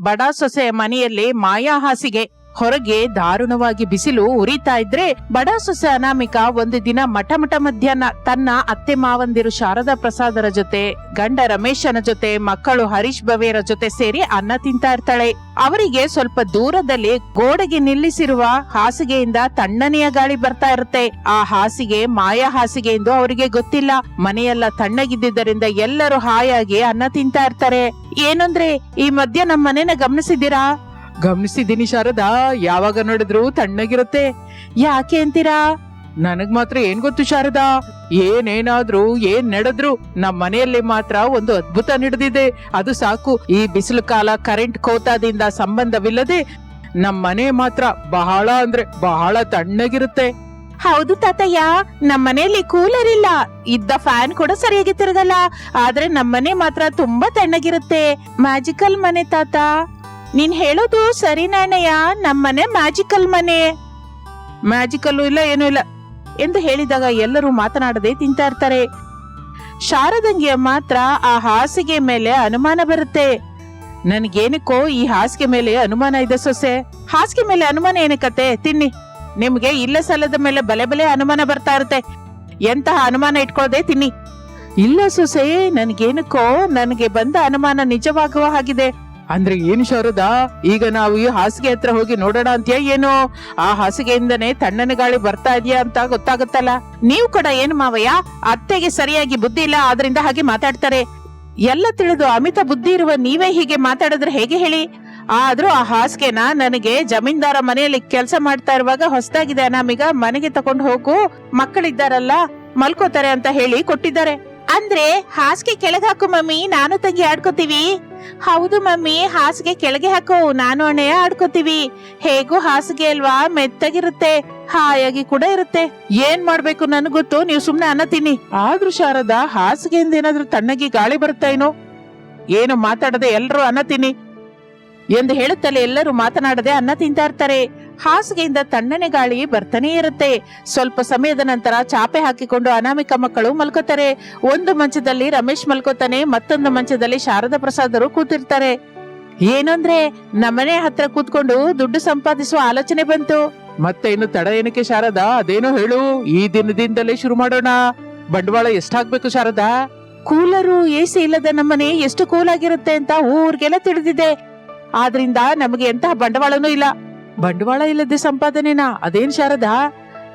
ಬಡ ಸೊಸೆ ಮನೆಯಲ್ಲಿ ಮಾಯಾ ಹಾಸಿಗೆ. ಹೊರಗೆ ದಾರುಣವಾಗಿ ಬಿಸಿಲು ಉರಿತಾ ಇದ್ರೆ ಬಡ ಸೊಸೆ ಅನಾಮಿಕ ಒಂದು ದಿನ ಮಠ ಮಠ ಮಧ್ಯಾಹ್ನ ತನ್ನ ಅತ್ತೆ ಮಾವಂದಿರು ಶಾರದಾ ಪ್ರಸಾದರ ಜೊತೆ, ಗಂಡ ರಮೇಶನ ಜೊತೆ, ಮಕ್ಕಳು ಹರೀಶ್ ಬವೇರ ಜೊತೆ ಸೇರಿ ಅನ್ನ ತಿಂತಾ ಇರ್ತಾಳೆ. ಅವರಿಗೆ ಸ್ವಲ್ಪ ದೂರದಲ್ಲಿ ಗೋಡೆಗೆ ನಿಲ್ಲಿಸಿರುವ ಹಾಸಿಗೆಯಿಂದ ತಣ್ಣನೆಯ ಗಾಳಿ ಬರ್ತಾ ಇರುತ್ತೆ. ಆ ಹಾಸಿಗೆ ಮಾಯಾ ಹಾಸಿಗೆ ಎಂದು ಅವರಿಗೆ ಗೊತ್ತಿಲ್ಲ. ಮನೆಯೆಲ್ಲ ತಣ್ಣಗಿದ್ದರಿಂದ ಎಲ್ಲರೂ ಹಾಯಾಗಿ ಅನ್ನ ತಿಂತಾ ಇರ್ತಾರೆ. ಏನಂದ್ರೆ, ಈ ಮಧ್ಯ ನಮ್ಮನೆನ ಗಮನಿಸಿದ್ದೀರಾ? ಗಮನಿಸಿದ್ದೀನಿ ಶಾರದಾ, ಯಾವಾಗ ನೋಡಿದ್ರು ತಣ್ಣಗಿರುತ್ತೆ. ಯಾಕೆ ಅಂತೀರಾ? ನನಗ್ ಮಾತ್ರ ಏನ್ ಗೊತ್ತು ಶಾರದಾ? ಏನೇನಾದ್ರೂ, ಏನ್ ನಡೆದ್ರು ನಮ್ಮ ಮನೆಯಲ್ಲಿ ಮಾತ್ರ ಒಂದು ಅದ್ಭುತ ನಡೆದಿದೆ. ಅದು ಸಾಕು. ಈ ಬಿಸಿಲು ಕಾಲ ಕರೆಂಟ್ ಕೋತಾದಿಂದ ಸಂಬಂಧವಿಲ್ಲದೆ ನಮ್ಮ ಮನೆ ಮಾತ್ರ ಬಹಳ ಅಂದ್ರೆ ಬಹಳ ತಣ್ಣಗಿರುತ್ತೆ. ಹೌದು ತಾತಯ್ಯ. ನಮ್ಮ ಮನೆಯಲ್ಲಿ ಕೂಲರ್ ಇಲ್ಲ. ಇದ್ದ ಫ್ಯಾನ್ ಕೂಡ ಸರಿಯಾಗಿ ತಿರುಗಲ್ಲ. ಆದ್ರೆ ನಮ್ಮನೆ ಮಾತ್ರ ತುಂಬಾ ತಣ್ಣಗಿರುತ್ತೆ. ಮ್ಯಾಜಿಕಲ್ ಮನೆ ತಾತ. ನೀನ್ ಹೇಳೋದು ಸರಿ ನಾಣಯ್ಯ ನಮ್ಮನೆ ಮ್ಯಾಜಿಕಲ್ ಮನೆ. ಮ್ಯಾಜಿಕಲ್ ಇಲ್ಲ, ಏನೂ ಇಲ್ಲ. ಎಂದು ಹೇಳಿದಾಗ ಎಲ್ಲರೂ ಮಾತನಾಡದೆ ತಿಂತಾ ಇರ್ತಾರೆ. ಶಾರದಂಗಿಯ ಮಾತ್ರ ಆ ಹಾಸಿಗೆ ಮೇಲೆ ಅನುಮಾನ ಬರುತ್ತೆ. ನನ್ಗೇನಕ್ಕೋ ಈ ಹಾಸಿಗೆ ಮೇಲೆ ಅನುಮಾನ ಇದೆ ಸೊಸೆ. ಹಾಸಿಗೆ ಮೇಲೆ ಅನುಮಾನ ಏನಕ್ಕತ್ತೆ ತಿನ್ನಿ. ನಿಮ್ಗೆ ಇಲ್ಲ ಸಲದ ಮೇಲೆ ಬಲೆ ಬಲೆ ಅನುಮಾನ ಬರ್ತಾ ಇರುತ್ತೆ. ಎಂತಹ ಅನುಮಾನ ಇಟ್ಕೊಳ್ಳದೆ ತಿನ್ನಿ. ಇಲ್ಲ ಸೊಸೆ, ನನ್ಗೇನಕ್ಕೋ, ನನಗೆ ಬಂದ ಅನುಮಾನ ನಿಜವಾಗುವ ಹಾಗಿದೆ. ಅಂದ್ರೆ ಏನು ಶಾರದಾ? ಈಗ ನಾವು ಈ ಹಾಸಿಗೆ ಹತ್ರ ಹೋಗಿ ನೋಡೋಣ ಅಂತೀಯ ಏನು? ಆ ಹಾಸಿಗೆಯಿಂದನೇ ತಣ್ಣನ ಗಾಳಿ ಬರ್ತಾ ಇದೆಯಾ ಅಂತ ಗೊತ್ತಾಗುತ್ತಲ್ಲ? ನೀವು ಕೂಡ ಏನು ಮಾವಯ್ಯ? ಅತ್ತೆಗೆ ಸರಿಯಾಗಿ ಬುದ್ಧಿ ಇಲ್ಲ, ಆದ್ರಿಂದ ಹಾಗೆ ಮಾತಾಡ್ತಾರೆ. ಎಲ್ಲ ತಿಳಿದು ಅಮಿತ ಬುದ್ಧಿ ಇರುವ ನೀವೇ ಹೀಗೆ ಮಾತಾಡಿದ್ರೆ ಹೇಗೆ ಹೇಳಿ? ಆದ್ರೂ ಆ ಹಾಸಿಗೆನ ನನಗೆ ಜಮೀನ್ದಾರ ಮನೆಯಲ್ಲಿ ಕೆಲಸ ಮಾಡ್ತಾ ಇರುವಾಗ ಹೊಸದಾಗಿದೆ ಅನಾಮಿಗ, ಮನೆಗೆ ತಗೊಂಡು ಹೋಗು. ಮಕ್ಕಳಿದ್ದಾರಲ್ಲ, ಮಲ್ಕೋತಾರೆ ಅಂತ ಹೇಳಿ ಕೊಟ್ಟಿದ್ದಾರೆ. ಅಂದ್ರೆ ಹಾಸಿಗೆ ಕೆಳಗೆ ಹಾಕು ಮಮ್ಮಿ, ನಾನು ತಂಗಿ ಆಡ್ಕೋತೀವಿ. ಹೌದು ಮಮ್ಮಿ, ಹಾಸಿಗೆ ಕೆಳಗೆ ಹಾಕು, ನಾನು ಅಣ್ಣೆ ಆಡ್ಕೋತೀವಿ. ಹೇಗೂ ಹಾಸಿಗೆ ಅಲ್ವಾ, ಮೆತ್ತಗಿರುತ್ತೆ, ಹಾಯಾಗಿ ಕೂಡ ಇರುತ್ತೆ. ಏನ್ ಮಾಡ್ಬೇಕು ನನ್ ಗೊತ್ತು, ನೀವು ಸುಮ್ನೆ ಅನ್ನ ತಿನ್ನಿ. ಆದ್ರೂ ಶಾರದಾ, ಹಾಸಿಗೆಯಿಂದ ಏನಾದ್ರೂ ತಣ್ಣಗೆ ಗಾಳಿ ಬರುತ್ತಾ ಏನೋ? ಏನು ಮಾತಾಡದೆ ಎಲ್ರೂ ಅನ್ನ ತಿನ್ನಿ. ಎಂದು ಹೇಳುತ್ತಲೇ ಎಲ್ಲರೂ ಮಾತನಾಡದೆ ಅನ್ನ ತಿಂತಾ ಇರ್ತಾರೆ. ಹಾಸಿಗೆಯಿಂದ ತಣ್ಣನೆ ಗಾಳಿ ಬರ್ತನೇ ಇರುತ್ತೆ. ಸ್ವಲ್ಪ ಸಮಯದ ನಂತರ ಚಾಪೆ ಹಾಕಿಕೊಂಡು ಅನಾಮಿಕ ಮಕ್ಕಳು ಮಲ್ಕೋತಾರೆ. ಒಂದು ಮಂಚದಲ್ಲಿ ರಮೇಶ್ ಮಲ್ಕೋತಾನೆ, ಮತ್ತೊಂದು ಮಂಚದಲ್ಲಿ ಶಾರದಾ ಪ್ರಸಾದರು ಕೂತಿರ್ತಾರೆ. ಏನಂದ್ರೆ ನಮ್ಮನೆ ಹತ್ರ ಕೂತ್ಕೊಂಡು ದುಡ್ಡು ಸಂಪಾದಿಸುವ ಆಲೋಚನೆ ಬಂತು. ಮತ್ತೆ ಇನ್ನು ತಡ ಏನಕ್ಕೆ ಶಾರದಾ? ಅದೇನೋ ಹೇಳು. ಈ ದಿನದಿಂದಲೇ ಶುರು ಮಾಡೋಣ. ಬಂಡವಾಳ ಎಷ್ಟಾಗ್ಬೇಕು ಶಾರದಾ? ಕೂಲರು ಎಸಿ ಇಲ್ಲದ ನಮ್ಮನೆ ಎಷ್ಟು ಕೂಲ್ ಆಗಿರುತ್ತೆ ಅಂತ ಊರ್ಗೆಲ್ಲ ತಿಳಿದಿದೆ. ಆದ್ರಿಂದ ನಮಗೆ ಎಂತಹ ಬಂಡವಾಳನೂ ಇಲ್ಲ. ಬಂಡವಾಳ ಇಲ್ಲದೆ ಸಂಪಾದನೆನಾ? ಅದೇನ್ ಶಾರದಾ?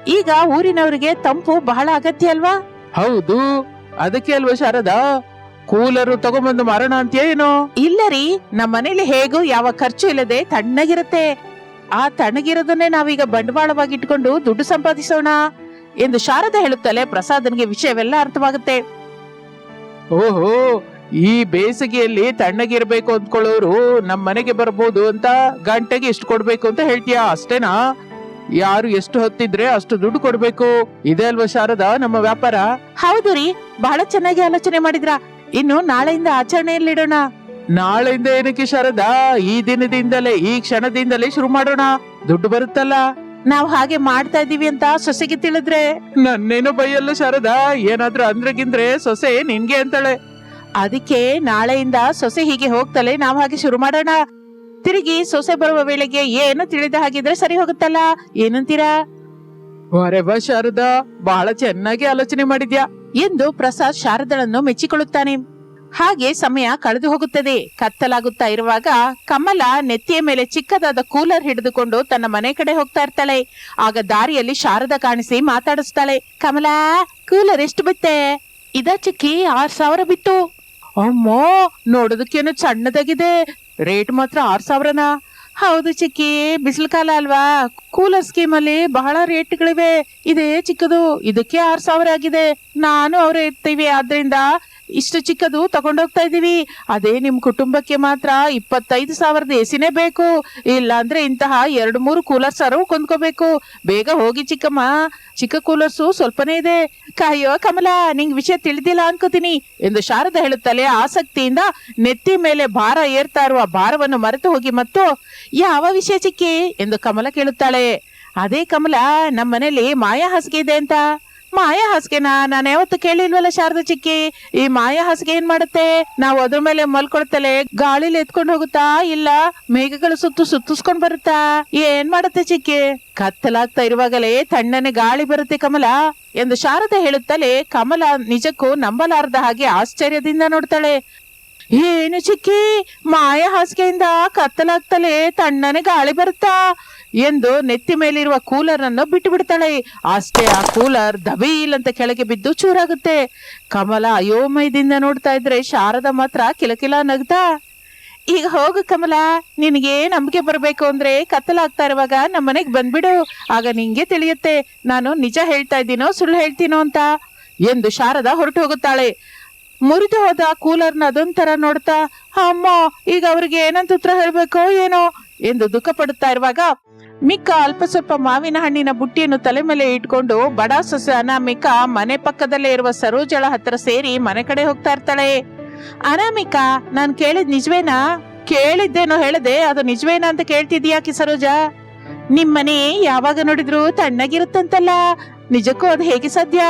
ಈಗ ಊರಿನವರಿಗೆ ತಂಪು ಬಹಳ ಅಗತ್ಯ ಅಲ್ವಾ? ಹೌದು. ಅದಕ್ಕೆ ಅಲ್ವಾ ಶಾರದ? ಕೂಲರು ತಗೊಂಬಂದು ಮಾರೋಣ ಅಂತ ಏನು? ಇಲ್ಲ ರೀ. ನಮ್ಮ ಮನೇಲಿ ಹೇಗೂ ಯಾವ ಖರ್ಚು ಇಲ್ಲದೆ ತಣ್ಣಗಿರುತ್ತೆ. ಆ ತಣ್ಣಗಿರೋದನ್ನೇ ನಾವೀಗ ಬಂಡವಾಳವಾಗಿ ಇಟ್ಕೊಂಡು ದುಡ್ಡು ಸಂಪಾದಿಸೋಣ ಎಂದು ಶಾರದ ಹೇಳುತ್ತಲೇ ಪ್ರಸಾದನ್ಗೆ ವಿಷಯವೆಲ್ಲ ಅರ್ಥವಾಗುತ್ತೆ. ಓಹೋ. ಈ ಬೇಸಿಗೆಯಲ್ಲಿ ತಣ್ಣಗಿರ್ಬೇಕು ಅಂದ್ಕೊಳ್ಳೋರು ನಮ್ಮ ಮನೆಗೆ ಬರ್ಬೋದು ಅಂತ ಗಂಟೆಗೆ ಇಷ್ಟು ಕೊಡ್ಬೇಕು ಅಂತ ಹೇಳ್ತೀಯಾ? ಅಷ್ಟೇನಾ? ಯಾರು ಎಷ್ಟು ಹೊತ್ತಿದ್ರೆ ಅಷ್ಟು ದುಡ್ಡು ಕೊಡ್ಬೇಕು? ಇದೆ ಅಲ್ವಾ ಶಾರದಾ ನಮ್ಮ ವ್ಯಾಪಾರ? ಹೌದು ರೀ ಬಹಳ ಚೆನ್ನಾಗಿ ಆಲೋಚನೆ ಮಾಡಿದ್ರ? ಇನ್ನು ನಾಳೆಯಿಂದ ಆಚರಣೆಯಲ್ಲಿಡೋಣ. ನಾಳೆಯಿಂದ ಏನಕ್ಕೆ ಶಾರದಾ? ಈ ದಿನದಿಂದಲೇ ಈ ಕ್ಷಣದಿಂದಲೇ ಶುರು ಮಾಡೋಣ. ದುಡ್ಡು ಬರುತ್ತಲ್ಲ? ನಾವ್ ಹಾಗೆ ಮಾಡ್ತಾ ಇದೀವಿ ಅಂತ ಸೊಸೆಗೆ ತಿಳಿದ್ರೆ? ನನ್ನೇನು ಬೈಯಲ್ಲ ಶಾರದಾ. ಏನಾದ್ರೂ ಅಂದ್ರಗಿಂದ್ರೆ ಸೊಸೆ ನಿನ್ಗೆ ಅಂತಾಳೆ. ಅದಕ್ಕೆ ನಾಳೆಯಿಂದ ಸೊಸೆ ಹೀಗೆ ಹೋಗ್ತಲೇ ನಾವು ಹಾಗೆ ಶುರು ಮಾಡೋಣ. ತಿರುಗಿ ಸೊಸೆ ಬರುವ ವೇಳೆಗೆ ಏನು ತಿಳಿದ ಹಾಗಿದ್ರೆ ಸರಿ ಹೋಗುತ್ತಲ್ಲ? ಏನಂತೀರಾ? ಬಾ ಶಾರದಾ ಬಹಳ ಚೆನ್ನಾಗಿ ಆಲೋಚನೆ ಮಾಡಿದ್ಯಾ? ಎಂದು ಪ್ರಸಾದ್ ಶಾರದಳನ್ನು ಮೆಚ್ಚಿಕೊಳ್ಳುತ್ತಾನೆ. ಹಾಗೆ ಸಮಯ ಕಳೆದು ಹೋಗುತ್ತದೆ. ಕತ್ತಲಾಗುತ್ತಾ ಇರುವಾಗ ಕಮಲ ನೆತ್ತಿಯ ಮೇಲೆ ಚಿಕ್ಕದಾದ ಕೂಲರ್ ಹಿಡಿದುಕೊಂಡು ತನ್ನ ಮನೆ ಕಡೆ ಹೋಗ್ತಾ ಇರ್ತಾಳೆ. ಆಗ ದಾರಿಯಲ್ಲಿ ಶಾರದ ಕಾಣಿಸಿ ಮಾತಾಡಿಸ್ತಾಳೆ. ಕಮಲಾ ಕೂಲರ್ ಎಷ್ಟು ಬಿತ್ತೆ ಇದ ಚಿಕ್ಕಿ ಆರ್ ಸಾವಿರ ಬಿತ್ತು. ಅಮ್ಮೋ, ನೋಡೋದಕ್ಕೇನು ಸಣ್ಣದಾಗಿದೆ. ರೇಟ್ ಮಾತ್ರ ಆರ್ ಸಾವಿರನಾ? ಹೌದು ಚಿಕ್ಕಿ ಬಿಸಿಲು ಕಾಲ ಅಲ್ವಾ? ಕೂಲರ್ ಸ್ಕೀಮ್ ಅಲ್ಲಿ ಬಹಳ ರೇಟ್ಗಳಿವೆ. ಇದೇ ಚಿಕ್ಕದು, ಇದಕ್ಕೆ ಆರ್ ಸಾವಿರ ಆಗಿದೆ. ನಾನು ಅವರೇ ಇರ್ತೀವಿ, ಆದ್ರಿಂದ ಇಷ್ಟು ಚಿಕ್ಕದು ತಗೊಂಡೋಗ್ತಾ ಇದ್ದೀವಿ. ಅದೇ ನಿಮ್ ಕುಟುಂಬಕ್ಕೆ ಮಾತ್ರ ಇಪ್ಪತ್ತೈದು ಸಾವಿರದ ಎಸಿನೇ ಬೇಕು. ಇಲ್ಲ ಅಂದ್ರೆ ಇಂತಹ ಎರಡು ಮೂರು ಕೂಲರ್ಸ್ ಅರು ಕೊಂಡ್ಕೋಬೇಕು ಬೇಗ ಹೋಗಿ ಚಿಕ್ಕಮ್ಮ. ಚಿಕ್ಕ ಕೂಲರ್ಸು ಸ್ವಲ್ಪನೇ ಇದೆ. ಕಾಯೋ ಕಮಲ, ನಿಂಗ್ ವಿಷಯ ತಿಳಿದಿಲ್ಲ ಅನ್ಕೋತೀನಿ. ಎಂದು ಶಾರದ ಹೇಳುತ್ತಲೇ ಆಸಕ್ತಿಯಿಂದ ನೆತ್ತಿ ಮೇಲೆ ಭಾರ ಏರ್ತಾ ಇರುವ ಭಾರವನ್ನು ಮರೆತು ಹೋಗಿ, ಮತ್ತು ಯಾವ ವಿಷಯ ಚಿಕ್ಕಿ? ಎಂದು ಕಮಲ ಕೇಳುತ್ತಾಳೆ. ಅದೇ ಕಮಲ ನಮ್ಮ ಮನೇಲಿ ಮಾಯಾ ಹಾಸಿಗೆ ಇದೆ ಅಂತ. ಮಾಯಾ ಹಾಸಿಗೆನಾ ನಾನು ಯಾವತ್ತು ಕೇಳಿಲ್ವಲ್ಲ ಶಾರದಾ ಚಿಕ್ಕಿ? ಈ ಮಾಯಾ ಹಾಸಿಗೆ ಏನ್ ಮಾಡುತ್ತೆ? ನಾವು ಅದ್ರ ಮೇಲೆ ಮಲ್ಕೊಳ್ತಲೆ ಗಾಳಿಲಿ ಎತ್ಕೊಂಡು ಹೋಗುತ್ತಾ? ಇಲ್ಲ ಮೇಘಗಳು ಸುತ್ತು ಸುತ್ತಿಸ್ಕೊಂಡ್ ಬರುತ್ತಾ? ಏನ್ ಮಾಡುತ್ತೆ ಚಿಕ್ಕಿ? ಕತ್ತಲಾಗ್ತಾ ಇರುವಾಗಲೇ ತಣ್ಣನೆ ಗಾಳಿ ಬರುತ್ತೆ ಕಮಲ ಎಂದು ಶಾರದಾ ಹೇಳುತ್ತಲೇ ಕಮಲ ನಿಜಕ್ಕೂ ನಂಬಲಾರದ ಹಾಗೆ ಆಶ್ಚರ್ಯದಿಂದ ನೋಡ್ತಾಳೆ. ಏನು ಚಿಕ್ಕಿ, ಮಾಯ ಹಾಸಿಗೆಯಿಂದ ಕತ್ತಲಾಗ್ತಲೇ ತಣ್ಣನೆ ಗಾಳಿ ಬರುತ್ತಾ? ಎಂದು ನೆತ್ತಿ ಮೇಲಿರುವ ಕೂಲರ್ ಅನ್ನು ಬಿಟ್ಟು ಬಿಡ್ತಾಳೆ ಅಷ್ಟೇ ಆ ಕೂಲರ್ ದಬೀಲ್ ಅಂತ ಕೆಳಗೆ ಬಿದ್ದು ಚೂರಾಗುತ್ತೆ. ಕಮಲ ಅಯೋಮಯದಿಂದ ನೋಡ್ತಾ ಇದ್ರೆ ಶಾರದ ಮಾತ್ರ ಕಿಲಕಿಲ ನಗ್ತಾ. ಈಗ ಹೋಗು ಕಮಲ, ನಿನಗೆ ನಂಬಿಕೆ ಬರಬೇಕು ಅಂದ್ರೆ ಕತ್ತಲಾಗ್ತಾ ಇರುವಾಗ ನಮ್ಮ ಮನೆಗೆ ಬಂದ್ಬಿಡು. ಆಗ ನಿಂಗೆ ತಿಳಿಯುತ್ತೆ. ನಾನು ನಿಜ ಹೇಳ್ತಾ ಇದ್ದೀನೋ ಸುಳ್ಳು ಹೇಳ್ತೀನೋ ಅಂತ. ಎಂದು ಶಾರದ ಹೊರಟು ಹೋಗುತ್ತಾಳೆ. ಮುರಿದು ಹೋದ ಕೂಲರ್ನ ಅದೊಂಥರ ನೋಡ್ತಾ, ಅಮ್ಮ, ಈಗ ಅವ್ರಿಗೆ ಏನಂತ ಉತ್ತರ ಹೇಳ್ಬೇಕೋ, ಏನೋ? ಎಂದು ದುಃಖ ಪಡುತ್ತಾ ಇರುವಾಗ, ಮಿಕ್ಕ ಅಲ್ಪ ಸ್ವಲ್ಪ ಮಾವಿನ ಹಣ್ಣಿನ ಬುಟ್ಟಿಯನ್ನು ತಲೆ ಮೇಲೆ ಇಟ್ಕೊಂಡು ಬಡ ಸೊಸೆ ಅನಾಮಿಕ ಮನೆ ಪಕ್ಕದಲ್ಲೇ ಇರುವ ಸರೋಜಳ ಹತ್ರ ಸೇರಿ ಮನೆ ಕಡೆ ಹೋಗ್ತಾ ಇರ್ತಾಳೆ. ಅನಾಮಿಕ, ನಾನು ಕೇಳಿದ್ ನಿಜವೇನಾ? ಕೇಳಿದ್ದೇನೋ ಹೇಳದೆ, ಅದು ನಿಜವೇನಾ ಅಂತ ಕೇಳ್ತಿದ್ಯಾಕಿ ಸರೋಜ? ನಿಮ್ಮನೆ ಯಾವಾಗ ನೋಡಿದ್ರು ತಣ್ಣಗಿರುತ್ತಂತಲ್ಲ. ನಿಜಕ್ಕೂ ಅದು ಹೇಗೆ ಸಾಧ್ಯ?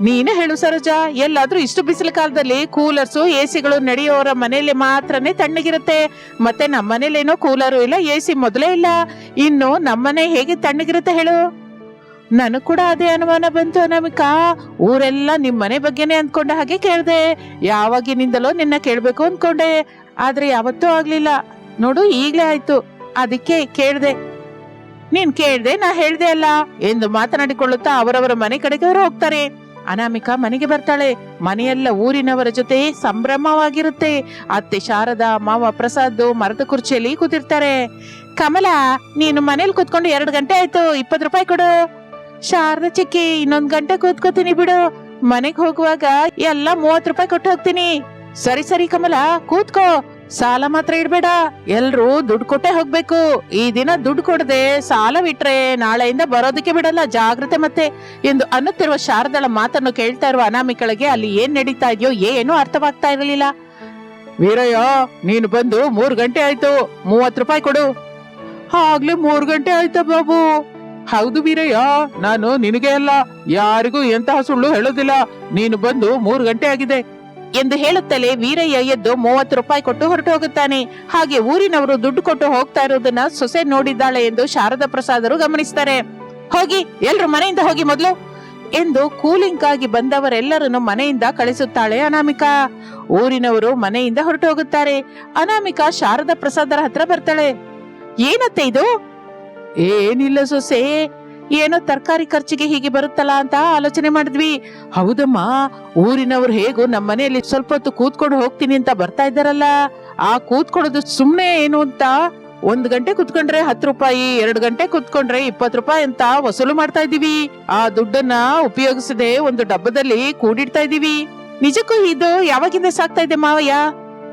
ನೀನೇ ಹೇಳು ಸರೋಜಾ, ಎಲ್ಲಾದ್ರೂ ಇಷ್ಟು ಬಿಸಿಲು ಕಾಲದಲ್ಲಿ ಕೂಲರ್ಸು, ಎಸಿಗಳು ನಡೆಯೋರ ಮನೆಯಲ್ಲಿ ಮಾತ್ರನೇ ತಣ್ಣಗಿರುತ್ತೆ. ಮತ್ತೆ ನಮ್ಮ ಮನೇಲೇನೋ ಕೂಲರು ಇಲ್ಲ, ಎಸಿ ಮೊದಲೇ ಇಲ್ಲ. ಇನ್ನು ನಮ್ಮನೆ ಹೇಗೆ ತಣ್ಣಗಿರುತ್ತೆ ಹೇಳು. ನನಗ್ ಕೂಡ ಅದೇ ಅನುಮಾನ ಬಂತು ಅನಾಮಿಕಾ. ಊರೆಲ್ಲ ನಿಮ್ಮ ಮನೆ ಬಗ್ಗೆನೇ ಅಂದ್ಕೊಂಡ ಹಾಗೆ ಕೇಳ್ದೆ. ಯಾವಾಗಿನಿಂದಲೋ ನಿನ್ನ ಕೇಳ್ಬೇಕು ಅನ್ಕೊಂಡೆ ಆದ್ರೆ ಯಾವತ್ತೂ ಆಗ್ಲಿಲ್ಲ. ನೋಡು, ಈಗ್ಲೇ ಆಯ್ತು. ಅದಕ್ಕೆ ಕೇಳ್ದೆ. ನೀನ್ ಕೇಳ್ದೆ, ನಾ ಹೇಳ್ದೆ ಅಲ್ಲ. ಎಂದು ಮಾತನಾಡಿಕೊಳ್ಳುತ್ತಾ ಅವರವರ ಮನೆ ಕಡೆಗೆ ಅವರು ಹೋಗ್ತಾರೆ. ಅನಾಮಿಕಾ ಮನೆಗೆ ಬರ್ತಾಳೆ. ಮನೆಯೆಲ್ಲ ಊರಿನವರ ಜೊತೆ ಸಂಭ್ರಮವಾಗಿರುತ್ತೆ. ಅತ್ತೆ ಶಾರದಾ, ಮಾವ ಪ್ರಸಾದ್ ಮರದ ಕುರ್ಚಿಯಲ್ಲಿ ಕೂತಿರ್ತಾರೆ. ಕಮಲ, ನೀನು ಮನೇಲಿ ಕೂತ್ಕೊಂಡು ಎರಡು ಗಂಟೆ ಆಯ್ತು, ಇಪ್ಪತ್ತು ರೂಪಾಯಿ ಕೊಡು. ಶಾರದ ಚಿಕ್ಕಿ, ಇನ್ನೊಂದ್ ಗಂಟೆ ಕೂತ್ಕೋತೀನಿ ಬಿಡು. ಮನೆಗೆ ಹೋಗುವಾಗ ಎಲ್ಲ ಮೂವತ್ ರೂಪಾಯಿ ಕೊಟ್ಟು ಹೋಗ್ತೀನಿ. ಸರಿ ಸರಿ ಕಮಲ, ಕೂತ್ಕೋ. ಸಾಲ ಮಾತ್ರ ಇಡ್ಬೇಡ. ಎಲ್ರು ದುಡ್ಡು ಕೊಟ್ಟೆ ಹೋಗ್ಬೇಕು. ಈ ದಿನ ದುಡ್ಡು ಕೊಡದೆ ಸಾಲವಿಟ್ರೆ ನಾಳೆಯಿಂದ ಬರೋದಕ್ಕೆ ಬಿಡಲ್ಲ. ಜಾಗ್ರತೆ ಮತ್ತೆ. ಎಂದು ಅನ್ನುತ್ತಿರುವ ಶಾರದಳ ಮಾತನ್ನು ಕೇಳ್ತಾ ಇರುವ ಅನಾಮಿಕಳಿಗೆ ಅಲ್ಲಿ ಏನ್ ನಡೀತಾ ಇದೆಯೋ ಏನೂ ಅರ್ಥವಾಗ್ತಾ ಇರಲಿಲ್ಲ. ವೀರಯ್ಯ, ನೀನು ಬಂದು ಮೂರ್ ಗಂಟೆ ಆಯ್ತು. ಮೂವತ್ ರೂಪಾಯಿ ಕೊಡು. ಆಗ್ಲೇ ಮೂರ್ ಗಂಟೆ ಆಯ್ತಾ ಬಾಬು. ಹೌದು ವೀರಯ್ಯ, ನಾನು ನಿನಗೆ ಅಲ್ಲ. ಯಾರಿಗೂ ಎಂತಹ ಸುಳ್ಳು ಹೇಳೋದಿಲ್ಲ. ನೀನು ಬಂದು ಮೂರ್ ಗಂಟೆ ಆಗಿದೆ. ಎಂದು ಹೇಳುತ್ತಲೇ ವೀರಯ್ಯ ಎದ್ದು ಮೂವತ್ತು ರೂಪಾಯಿ ಕೊಟ್ಟು ಹೊರಟು ಹೋಗುತ್ತಾನೆ. ಹಾಗೆ ಊರಿನವರು ದುಡ್ಡು ಕೊಟ್ಟು ಹೋಗ್ತಾ ಇರೋದನ್ನ ಸೊಸೆ ನೋಡಿದ್ದಾಳೆ ಎಂದು ಶಾರದಾ ಪ್ರಸಾದರು ಗಮನಿಸ್ತಾರೆ. ಹೋಗಿ, ಎಲ್ರು ಮನೆಯಿಂದ ಹೋಗಿ ಮೊದಲು ಎಂದು ಕೂಲಿಂಗ್ ಆಗಿ ಬಂದವರೆಲ್ಲರನ್ನು ಮನೆಯಿಂದ ಕಳಿಸುತ್ತಾಳೆ ಅನಾಮಿಕಾ. ಊರಿನವರು ಮನೆಯಿಂದ ಹೊರಟು ಹೋಗುತ್ತಾರೆ. ಅನಾಮಿಕಾ ಶಾರದಾ ಪ್ರಸಾದರ ಹತ್ರ ಬರ್ತಾಳೆ. ಏನತ್ತೆ ಇದು? ಏನಿಲ್ಲ ಸೊಸೆ. ಏನೋ ತರಕಾರಿ ಖರ್ಚಿಗೆ ಹೀಗೆ ಬರುತ್ತಲ್ಲ ಅಂತ ಆಲೋಚನೆ ಮಾಡಿದ್ವಿ. ಹೌದಮ್ಮ, ಊರಿನವ್ರು ಹೇಗೂ ನಮ್ಮ ಮನೆಯಲ್ಲಿ ಸ್ವಲ್ಪ ಹೊತ್ತು ಕೂತ್ಕೊಂಡು ಹೋಗ್ತೀನಿ ಅಂತ ಬರ್ತಾ ಇದ್ದಾರಲ್ಲ. ಆ ಕೂತ್ಕೊಳ್ಳೋದು ಸುಮ್ಮನೆ ಏನು ಅಂತ? ಒಂದ್ ಗಂಟೆ ಕುತ್ಕೊಂಡ್ರೆ ಹತ್ತು ರೂಪಾಯಿ, ಎರಡು ಗಂಟೆ ಕುತ್ಕೊಂಡ್ರೆ ಇಪ್ಪತ್ತು ರೂಪಾಯಿ ಅಂತ ವಸೂಲು ಮಾಡ್ತಾ ಇದೀವಿ ಆ ದುಡ್ಡನ್ನ ಉಪಯೋಗಿಸದೆ ಒಂದು ಡಬ್ಬದಲ್ಲಿ ಕೂಡಿಡ್ತಾ ಇದೀವಿ ನಿಜಕ್ಕೂ ಇದು ಯಾವಾಗಿಂದ ಸಾಕ್ತಾ ಇದೆ ಮಾವಯ್ಯ?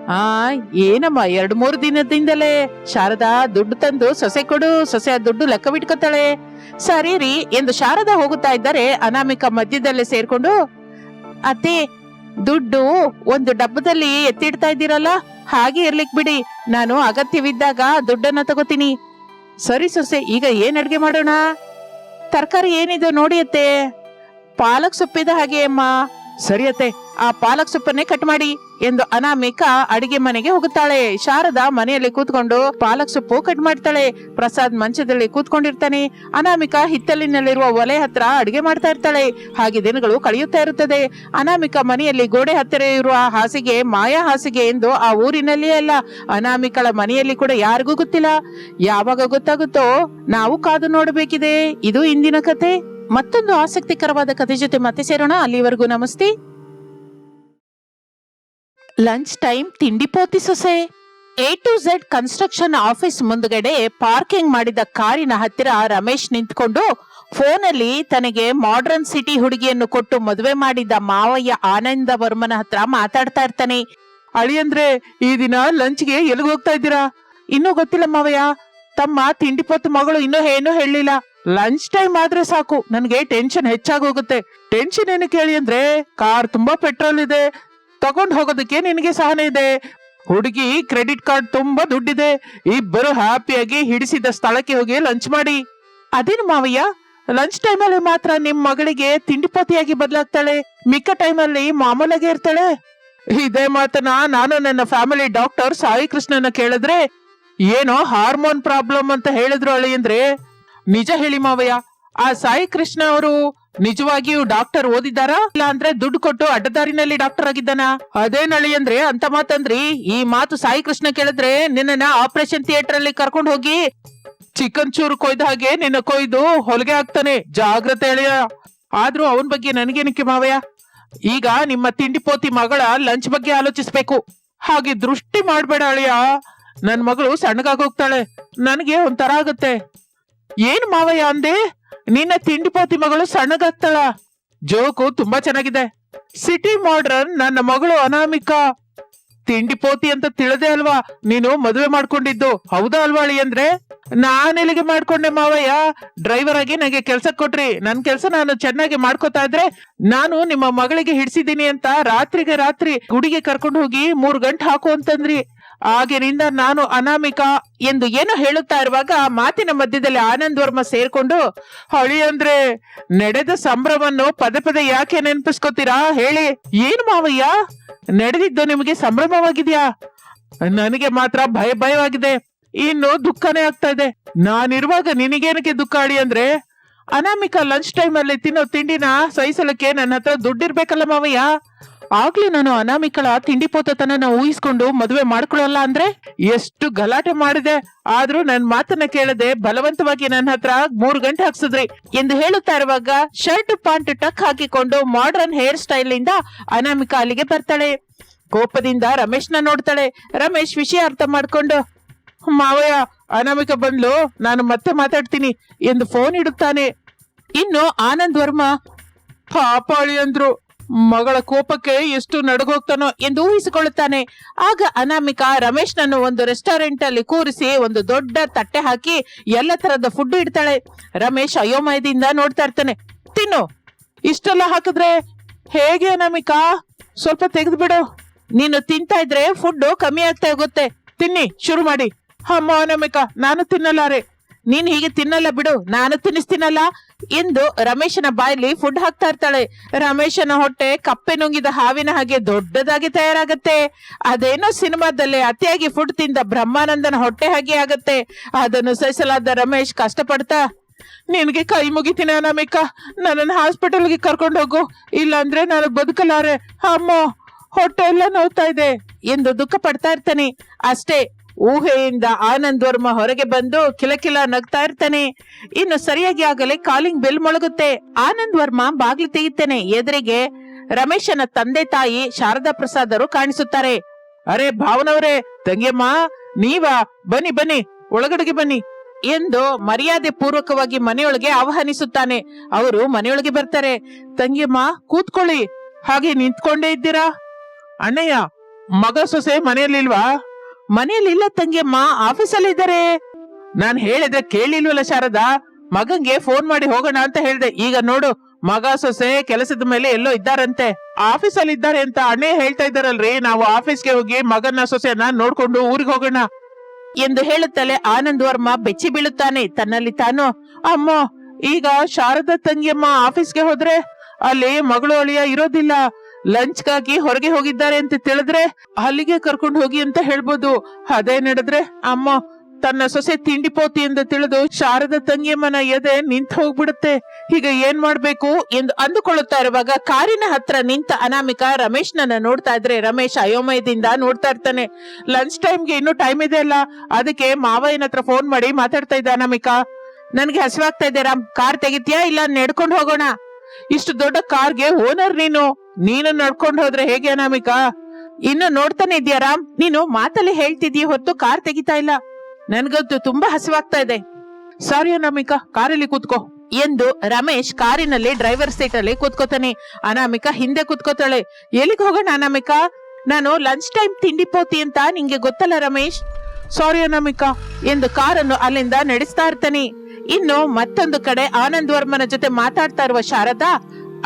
ಆ, ಏನಮ್ಮ, ಎರಡ್ ಮೂರು ದಿನದಿಂದಲೇ ಶಾರದಾ ದುಡ್ಡು ತಂದು ಸೊಸೆ ಕೊಡು ಸೊಸೆ ದುಡ್ಡು ಲೆಕ್ಕ ಬಿಟ್ಕೋತಾಳೆ. ಸರಿ ರೀ, ಎಂದು ಶಾರದಾ ಹೋಗುತ್ತಾ ಇದ್ದಾರೆ ಅನಾಮಿಕ ಮಧ್ಯದಲ್ಲೇ ಸೇರ್ಕೊಂಡು, ಅತ್ತೆ, ದುಡ್ಡು ಒಂದು ಡಬ್ಬದಲ್ಲಿ ಎತ್ತಿಡ್ತಾ ಇದ್ದೀರಲ್ಲ, ಹಾಗೆ ಇರ್ಲಿಕ್ ಬಿಡಿ, ನಾನು ಅಗತ್ಯವಿದ್ದಾಗ ದುಡ್ಡನ್ನ ತಗೋತೀನಿ. ಸರಿ ಸೊಸೆ, ಈಗ ಏನ್ ಅಡ್ಗೆ ಮಾಡೋಣ? ತರಕಾರಿ ಏನಿದೆ ನೋಡಿ ಅತ್ತೆ. ಪಾಲಕ್ ಸೊಪ್ಪಿದ ಹಾಗೆ ಅಮ್ಮ. ಸರಿ ಅತ್ತೆ ಆ ಪಾಲಕ್ ಸೊಪ್ಪನ್ನೇ ಕಟ್ ಮಾಡಿ ಎಂದು ಅನಾಮಿಕಾ ಅಡಿಗೆ ಮನೆಗೆ ಹೋಗುತ್ತಾಳೆ. ಶಾರದಾ ಮನೆಯಲ್ಲಿ ಕೂತ್ಕೊಂಡು ಪಾಲಕ್ ಸೊಪ್ಪು ಕಟ್ ಮಾಡ್ತಾಳೆ. ಪ್ರಸಾದ್ ಮಂಚದಲ್ಲಿ ಕೂತ್ಕೊಂಡಿರ್ತಾನೆ. ಅನಾಮಿಕಾ ಹಿತ್ತಲಿನಲ್ಲಿರುವ ಒಲೆ ಹತ್ರ ಅಡಿಗೆ ಮಾಡ್ತಾ ಇರ್ತಾಳೆ. ಹಾಗೆ ದಿನಗಳು ಕಳೆಯುತ್ತಾ ಇರುತ್ತದೆ. ಅನಾಮಿಕಾ ಮನೆಯಲ್ಲಿ ಗೋಡೆ ಹತ್ತಿರ ಇರುವ ಹಾಸಿಗೆ ಮಾಯಾ ಹಾಸಿಗೆ ಎಂದು ಆ ಊರಿನಲ್ಲಿ ಅಲ್ಲ, ಅನಾಮಿಕಳ ಮನೆಯಲ್ಲಿ ಕೂಡ ಯಾರಿಗೂ ಗೊತ್ತಿಲ್ಲ. ಯಾವಾಗ ಗೊತ್ತಾಗುತ್ತೋ ನಾವು ಕಾದು ನೋಡಬೇಕಿದೆ. ಇದು ಇಂದಿನ ಕತೆ. ಮತ್ತೊಂದು ಆಸಕ್ತಿಕರವಾದ ಕತೆ ಜೊತೆ ಮತ್ತೆ ಸೇರೋಣ. ಅಲ್ಲಿವರೆಗೂ ನಮಸ್ತೆ. ಲಂಚ್ ಟೈಮ್ ತಿಂಡಿ ಪೋತಿ ಸೊಸೆ. A to Z construction office ಮುಂದುಗಡೆ ಪಾರ್ಕಿಂಗ್ ಮಾಡಿದ ಕಾರಿನ ಹತ್ತಿರ ರಮೇಶ್ ನಿಂತ್ಕೊಂಡು ಫೋನಲ್ಲಿ ತನಗೆ ಮಾಡರ್ನ್ ಸಿಟಿ ಹುಡುಗಿಯನ್ನು ಕೊಟ್ಟು ಮದುವೆ ಮಾಡಿದ್ದ ಮಾವಯ್ಯ ಆನಂದ ವರ್ಮನ ಹತ್ರ ಮಾತಾಡ್ತಾ ಇರ್ತಾನೆ. ಅಳಿಯಂದ್ರೆ ಈ ದಿನ ಲಂಚ್ಗೆ ಎಲ್ಲಿಗೆ ಹೋಗ್ತಾ ಇದ್ದೀರಾ? ಇನ್ನೂ ಗೊತ್ತಿಲ್ಲ ಮಾವಯ್ಯ. ತಮ್ಮ ತಿಂಡಿ ಪೊತ್ತು ಮಗಳು ಇನ್ನೂ ಏನೂ ಹೇಳಲಿಲ್ಲ. ಲಂಚ್ ಟೈಮ್ ಆದ್ರೆ ಸಾಕು. ನನಗೆ ಟೆನ್ಷನ್ ಹೆಚ್ಚಾಗಿ ಹೋಗುತ್ತೆ. ಟೆನ್ಷನ್ ಏನು ಕೇಳಿ ಅಂದ್ರೆ ಕಾರ್ ತುಂಬಾ ಪೆಟ್ರೋಲ್ ಇದೆ. ತಗೊಂಡ್ ಹೋಗೋದಕ್ಕೆ ನಿನಗೆ ಸಹನೆ ಇದೆ. ಹುಡುಗಿ ಕ್ರೆಡಿಟ್ ಕಾರ್ಡ್ ತುಂಬಾ ದುಡ್ಡಿದೆ. ಇಬ್ಬರು ಹ್ಯಾಪಿಯಾಗಿ ಹಿಡಿಸಿದ ಸ್ಥಳಕ್ಕೆ ಹೋಗಿ ಲಂಚ್ ಮಾಡಿ. ಅದೇನು ಮಾವಯ್ಯ? ಲಂಚ್ ಟೈಮಲ್ಲಿ ಮಾತ್ರ ನಿಮ್ ಮಗಳಿಗೆ ತಿಂಡಿಪತಿಯಾಗಿ ಬದಲಾಗ್ತಾಳೆ. ಮಿಕ್ಕ ಟೈಮಲ್ಲಿ ಮಾಮೂಲಾಗೆ ಇರ್ತಾಳೆ. ಇದೇ ಮಾತನ್ನ ನಾನು ನನ್ನ ಫ್ಯಾಮಿಲಿ ಡಾಕ್ಟರ್ ಸಾಯಿ ಕೃಷ್ಣನ ಕೇಳಿದ್ರೆ, ಏನೋ ಹಾರ್ಮೋನ್ ಪ್ರಾಬ್ಲಮ್ ಅಂತ ಹೇಳಿದ್ರು ಅಳಿ ಅಂದ್ರೆ, ನಿಜ ಹೇಳಿ ಮಾವಯ್ಯ. ಆ ಸಾಯಿ ಕೃಷ್ಣ ಅವರು ನಿಜವಾಗಿಯೂ ಡಾಕ್ಟರ್ ಓದಿದ್ದಾರಾ? ಇಲ್ಲ ಅಂದ್ರೆ ದುಡ್ಡು ಕೊಟ್ಟು ಅಡ್ಡದಾರಿನಲ್ಲಿ ಡಾಕ್ಟರ್ ಆಗಿದ್ದಾನ? ಅದೇನಳಿ ಅಂದ್ರೆ ಅಂತ ಮಾತಂದ್ರಿ. ಈ ಮಾತು ಸಾಯಿ ಕೃಷ್ಣ ಕೇಳಿದ್ರೆ ನಿನ್ನನ್ನ ಆಪರೇಷನ್ ಥಿಯೇಟರ್ ಅಲ್ಲಿ ಕರ್ಕೊಂಡು ಹೋಗಿ ಚಿಕನ್ ಚೂರು ಕೊಯ್ದ ಹಾಗೆ ನಿನ್ನ ಕೊಯ್ದು ಹೊಲಿಗೆ ಹಾಕ್ತಾನೆ. ಜಾಗ್ರತೆ ಅಳಿಯ. ಆದ್ರೂ ಅವನ್ ಬಗ್ಗೆ ನನಗೇನಕ್ಕೆ ಮಾವಯ್ಯ? ಈಗ ನಿಮ್ಮ ತಿಂಡಿ ಪೋತಿ ಮಗಳ ಲಂಚ್ ಬಗ್ಗೆ ಆಲೋಚಿಸ್ಬೇಕು. ಹಾಗೆ ದೃಷ್ಟಿ ಮಾಡ್ಬೇಡ ಅಳಿಯ. ನನ್ ಮಗಳು ಸಣ್ಣಗಾಗೋಗ್ತಾಳೆ ನನಗೆ ಒಂಥರ ಆಗುತ್ತೆ. ಏನ್ ಮಾವಯ್ಯ ಅಂದೆ? ನಿನ್ನ ತಿಂಡಿಪೋತಿ ಮಗಳು ಸಣ್ಣಗಾಗ್ತಾಳ. ಜೋಕು ತುಂಬಾ ಚೆನ್ನಾಗಿದೆ. ಸಿಟಿ ಮಾಡ್ರನ್ ನನ್ನ ಮಗಳು ಅನಾಮಿಕಾ. ತಿಂಡಿಪೋತಿ ಅಂತ ತಿಳದೆ ಅಲ್ವಾ? ನೀನು ಮದುವೆ ಮಾಡ್ಕೊಂಡಿದ್ದು. ಹೌದಾ ಅಲ್ವಾಳಿ ಅಂದ್ರೆ? ನಾನ್ ಎಲ್ಲಿಗೆ ಮಾಡ್ಕೊಂಡೆ ಮಾವಯ್ಯ? ಡ್ರೈವರ್ ಆಗಿ ನನಗೆ ಕೆಲಸ ಕೊಟ್ರಿ. ನನ್ ಕೆಲ್ಸ ನಾನು ಚೆನ್ನಾಗಿ ಮಾಡ್ಕೋತಾ ಇದ್ರೆ ನಾನು ನಿಮ್ಮ ಮಗಳಿಗೆ ಹಿಡ್ಸಿದೀನಿ ಅಂತ ರಾತ್ರಿಗೆ ರಾತ್ರಿ ಗುಡಿಗೆ ಕರ್ಕೊಂಡು ಹೋಗಿ ಮೂರ್ ಗಂಟೆ ಹಾಕು ಅಂತಂದ್ರಿ. ಆಗಿನಿಂದ ನಾನು ಅನಾಮಿಕಾ ಎಂದು ಏನು ಹೇಳುತ್ತಾ ಇರುವಾಗ ಮಾತಿನ ಮಧ್ಯದಲ್ಲಿ ಆನಂದ್ ವರ್ಮ ಸೇರ್ಕೊಂಡು, ಹಳಿ ಅಂದ್ರೆ ನಡೆದ ಸಂಭ್ರಮವನ್ನು ಪದ ಪದ ಯಾಕೆ ನೆನಪಿಸ್ಕೋತೀರಾ? ಹೇಳಿ. ಏನು ಮಾವಯ್ಯ? ನಡೆದಿದ್ದು ನಿಮಗೆ ಸಂಭ್ರಮವಾಗಿದ್ಯಾ? ನನಗೆ ಮಾತ್ರ ಭಯ ಭಯವಾಗಿದೆ. ಇನ್ನು ದುಃಖನೇ ಆಗ್ತಾ ಇದೆ. ನಾನಿರುವಾಗ ನಿನಗೇನಕ್ಕೆ ದುಃಖ ಅಡಿ ಅಂದ್ರೆ? ಅನಾಮಿಕಾ ಲಂಚ್ ಟೈಮ್ ಅಲ್ಲಿ ತಿನ್ನೋ ತಿಂಡಿನ ಸಹಿಸಲಕ್ಕೆ ನನ್ನ ಹತ್ರ ದುಡ್ಡಿರ್ಬೇಕಲ್ಲ ಮಾವಯ್ಯ. ಆಗ್ಲೇ ನಾನು ಅನಾಮಿಕಳ ತಿಂಡಿ ಪೋತತನ ಊಹಿಸ್ಕೊಂಡು ಮದುವೆ ಮಾಡ್ಕೊಳಲ್ಲ ಅಂದ್ರೆ? ಎಷ್ಟು ಗಲಾಟೆ ಮಾಡಿದೆ. ಆದ್ರೂ ನನ್ ಮಾತನ್ನ ಕೇಳದೆ ಬಲವಂತವಾಗಿ ನನ್ನ ಹತ್ರ ಮೂರ್ ಗಂಟೆ ಹಾಕ್ಸಿದ್ರಿ. ಎಂದು ಹೇಳುತ್ತಾ ಇರುವಾಗ ಶರ್ಟ್, ಪ್ಯಾಂಟ್, ಟಕ್ ಹಾಕಿಕೊಂಡು ಮಾಡರ್ನ್ ಹೇರ್ ಸ್ಟೈಲ್ ಇಂದ ಅನಾಮಿಕಾ ಅಲ್ಲಿಗೆ ಬರ್ತಾಳೆ. ಕೋಪದಿಂದ ರಮೇಶ್ನ ನೋಡ್ತಾಳೆ. ರಮೇಶ್ ವಿಷಯ ಅರ್ಥ ಮಾಡ್ಕೊಂಡು, ಮಾವಯ್ಯ, ಅನಾಮಿಕ ಬಂದ್ಲು. ನಾನು ಮತ್ತೆ ಮಾತಾಡ್ತೀನಿ ಎಂದು ಫೋನ್ ಇಡುತ್ತಾನೆ. ಇನ್ನು ಆನಂದ್ ವರ್ಮಾ, ಪಾಪಾಳಿ ಅಂದ್ರು. ಮಗಳ ಕೋಪಕ್ಕೆ ಎಷ್ಟು ನಡುಗೋಗ್ತಾನೋ ಎಂದು ಊಹಿಸಿಕೊಳ್ಳುತ್ತಾನೆ. ಆಗ ಅನಾಮಿಕಾ ರಮೇಶ್ನನ್ನು ಒಂದು ರೆಸ್ಟೋರೆಂಟ್ ಅಲ್ಲಿ ಕೂರಿಸಿ ಒಂದು ದೊಡ್ಡ ತಟ್ಟೆ ಹಾಕಿ ಎಲ್ಲ ತರದ ಫುಡ್ ಇಡ್ತಾಳೆ. ರಮೇಶ್ ಅಯೋಮಯದಿಂದ ನೋಡ್ತಾ ಇರ್ತಾನೆ, ತಿನ್ನು, ಇಷ್ಟೆಲ್ಲ ಹಾಕಿದ್ರೆ ಹೇಗೆ ಅನಾಮಿಕಾ? ಸ್ವಲ್ಪ ತೆಗೆದು ಬಿಡು ನೀನು ತಿಂತಾ ಇದ್ರೆ ಫುಡ್ ಕಮ್ಮಿ ಆಗ್ತಾ ಹೋಗುತ್ತೆ. ತಿನ್ನಿ, ಶುರು ಮಾಡಿ. ಅಮ್ಮ ಅನಾಮಿಕಾ, ನಾನು ತಿನ್ನಲಾರೆ ನೀನ್ ಹೀಗೆ ತಿನ್ನಲ್ಲ ಬಿಡು. ನಾನು ತಿನ್ನಿಸ್ತೀನಲ್ಲ. ಎಂದು ರಮೇಶನ ಬಾಯಲ್ಲಿ ಫುಡ್ ಹಾಕ್ತಾ ಇರ್ತಾಳೆ. ರಮೇಶನ ಹೊಟ್ಟೆ ಕಪ್ಪೆ ನುಂಗಿದ ಹಾವಿನ ಹಾಗೆ ದೊಡ್ಡದಾಗಿ ತಯಾರಾಗತ್ತೆ. ಅದೇನೋ ಸಿನಿಮಾದಲ್ಲಿ ಅತಿಯಾಗಿ ಫುಡ್ ತಿಂದ ಬ್ರಹ್ಮಾನಂದನ ಹೊಟ್ಟೆ ಹಾಗೆ ಆಗತ್ತೆ. ಅದನ್ನು ಸಹಿಸಲಾದ ರಮೇಶ್ ಕಷ್ಟಪಡ್ತಾ, ನಿನ್ಗೆ ಕೈ ಮುಗಿತೀನಿ ಅನಾಮಿಕಾ. ನನ್ನನ್ನು ಹಾಸ್ಪಿಟಲ್ಗೆ ಕರ್ಕೊಂಡು ಹೋಗು. ಇಲ್ಲಾಂದ್ರೆ ನಾನು ಬದುಕಲಾರೆ. ಅಮ್ಮ, ಹೊಟ್ಟೆ ಎಲ್ಲ ನೋವ್ತಾ ಇದೆ. ಎಂದು ದುಃಖ ಪಡ್ತಾ ಇರ್ತಾನೆ. ಅಷ್ಟೇ ಊಹೆಯಿಂದ ಆನಂದ್ ವರ್ಮ ಹೊರಗೆ ಬಂದು ಕಿಲಕಿಲ ನಗ್ತಾ ಇರ್ತಾನೆ. ಇನ್ನು ಸರಿಯಾಗಿ ಆಗಲೇ ಕಾಲಿಂಗ್ ಬೆಲ್ ಮೊಳಗುತ್ತೆ. ಆನಂದ್ ವರ್ಮ ಬಾಗಿಲು ತೆಗಿತಾನೆ. ಎದುರಿಗೆ ರಮೇಶನ ತಂದೆ ತಾಯಿ ಶಾರದಾ ಪ್ರಸಾದರು ಕಾಣಿಸುತ್ತಾರೆ. ಅರೆ ಭಾವನವ್ರೆ, ತಂಗಿಯಮ್ಮ, ನೀವಾ? ಬನ್ನಿ ಬನ್ನಿ, ಒಳಗಡೆಗೆ ಬನ್ನಿ ಎಂದು ಮರ್ಯಾದೆ ಪೂರ್ವಕವಾಗಿ ಮನೆಯೊಳಗೆ ಆಹ್ವಾನಿಸುತ್ತಾನೆ. ಅವರು ಮನೆಯೊಳಗೆ ಬರ್ತಾರೆ. ತಂಗಿಯಮ್ಮ, ಕೂತ್ಕೊಳ್ಳಿ. ಹಾಗೆ ನಿಂತ್ಕೊಂಡೇ ಇದ್ದೀರಾ? ಅಣ್ಣಯ್ಯ, ಮಗ ಸೊಸೆ ಮನೆಯಲ್ಲಿಲ್ವಾ? ಮನೆಯಲ್ಲಿ ಇಲ್ಲ ತಂಗಿಯಮ್ಮ ಆಫೀಸಲ್ಲಿ ಇದ್ದಾರೆ. ನಾನ್ ಹೇಳಿದ್ರೆ ಕೇಳಿಲ್ವಲ್ಲ ಶಾರದಾ? ಮಗಂಗೆ ಫೋನ್ ಮಾಡಿ ಹೋಗೋಣ ಅಂತ ಹೇಳ್ದೆ. ಈಗ ನೋಡು, ಮಗ, ಸೊಸೆ ಕೆಲಸದ ಮೇಲೆ ಎಲ್ಲೋ ಇದ್ದಾರಂತೆ. ಆಫೀಸಲ್ಲಿ ಇದ್ದಾರೆ ಅಂತ ಅಣ್ಣೆ ಹೇಳ್ತಾ ಇದ್ದಾರಲ್ರಿ. ನಾವು ಆಫೀಸ್ಗೆ ಹೋಗಿ ಮಗನ ಸೊಸೆನ ನೋಡ್ಕೊಂಡು ಊರಿಗೆ ಹೋಗೋಣ. ಎಂದು ಹೇಳುತ್ತಲೇ ಆನಂದ್ ವರ್ಮ ಬೆಚ್ಚಿ ಬೀಳುತ್ತಾನೆ. ತನ್ನಲ್ಲಿ ತಾನು, ಅಮ್ಮ, ಈಗ ಶಾರದಾ ತಂಗಿಯಮ್ಮ ಆಫೀಸ್ಗೆ ಹೋದ್ರೆ ಅಲ್ಲಿ ಮಗಳು ಅಳಿಯ ಇರೋದಿಲ್ಲ. ಲಂಚ್ಗಾಗಿ ಹೊರಗೆ ಹೋಗಿದ್ದಾರೆ ಅಂತ ತಿಳಿದ್ರೆ ಅಲ್ಲಿಗೆ ಕರ್ಕೊಂಡು ಹೋಗಿ ಅಂತ ಹೇಳ್ಬೋದು. ಅದೇ ನಡೆದ್ರೆ ಅಮ್ಮ, ತನ್ನ ಸೊಸೆ ತಿಂಡಿ ಪೋತಿ ಎಂದು ತಿಳಿದು ಶಾರದ ಮನ ಎದೆ ನಿಂತು ಹೋಗ್ಬಿಡುತ್ತೆ. ಈಗ ಏನ್ ಮಾಡ್ಬೇಕು ಎಂದು ಅಂದುಕೊಳ್ಳುತ್ತಾ ಇರುವಾಗ ಕಾರಿನ ಹತ್ರ ನಿಂತ ಅನಾಮಿಕಾ ರಮೇಶ್ನನ್ನ ನೋಡ್ತಾ ಇದ್ರೆ ರಮೇಶ್ ಅಯೋಮಯದಿಂದ ನೋಡ್ತಾ ಇರ್ತಾನೆ. ಲಂಚ್ ಟೈಮ್ಗೆ ಇನ್ನೂ ಟೈಮ್ ಇದೆ ಅಲ್ಲ, ಅದಕ್ಕೆ ಮಾವಯ್ಯನ ಹತ್ರ ಫೋನ್ ಮಾಡಿ ಮಾತಾಡ್ತಾ ಇದ್ದ ಅನಾಮಿಕಾ. ನನ್ಗೆ ಹಸಿವಾಗ್ತಾ ಇದೆ ರಾಮ್, ಕಾರ್ ತೆಗಿತೀಯಾ ಇಲ್ಲ ನೆಡ್ಕೊಂಡು ಹೋಗೋಣ? ಇಷ್ಟು ದೊಡ್ಡ ಕಾರ್ಗೆ ಓನರ್ ನೀನು. ನೀನು ನಡ್ಕೊಂಡು ಹೋದ್ರೆ ಹೇಗೆ ಅನಾಮಿಕಾ? ಇನ್ನು ನೋಡ್ತಾನೆ ಇದ್ಯಾ ರಾಮ್? ನೀನು ಮಾತಲ್ಲಿ ಹೇಳ್ತಿದ್ಯ ಹೊತ್ತು ಕಾರ್ ತೆಗಿತಾ ಇಲ್ಲ. ನನ್ಗಂತೂ ತುಂಬಾ ಹಸಿವಾಗ್ತಾ ಇದೆ. ಸಾರಿ ಅನಾಮಿಕಾ, ಕಾರಲ್ಲಿ ಕೂತ್ಕೋ. ಎಂದು ರಮೇಶ್ ಕಾರಿನಲ್ಲಿ ಡ್ರೈವರ್ ಸೀಟ್ ಅಲ್ಲಿ ಕೂತ್ಕೋತಾನೆ. ಅನಾಮಿಕ ಹಿಂದೆ ಕೂತ್ಕೋತಾಳೆ. ಎಲ್ಲಿಗೆ ಹೋಗೋಣ ಅನಾಮಿಕ? ನಾನು ಲಂಚ್ ಟೈಮ್ ತಿಂಡಿ ಪೋತಿ ಅಂತ ನಿಂಗೆ ಗೊತ್ತಲ್ಲ ರಮೇಶ್? ಸಾರಿ ಅನಾಮಿಕಾ, ಎಂದು ಕಾರನ್ನು ಅಲ್ಲಿಂದ ನಡೆಸ್ತಾ ಇರ್ತಾನೆ. ಇನ್ನು ಮತ್ತೊಂದು ಕಡೆ ಆನಂದ್ ವರ್ಮನ ಜೊತೆ ಮಾತಾಡ್ತಾ ಇರುವ ಶಾರದಾ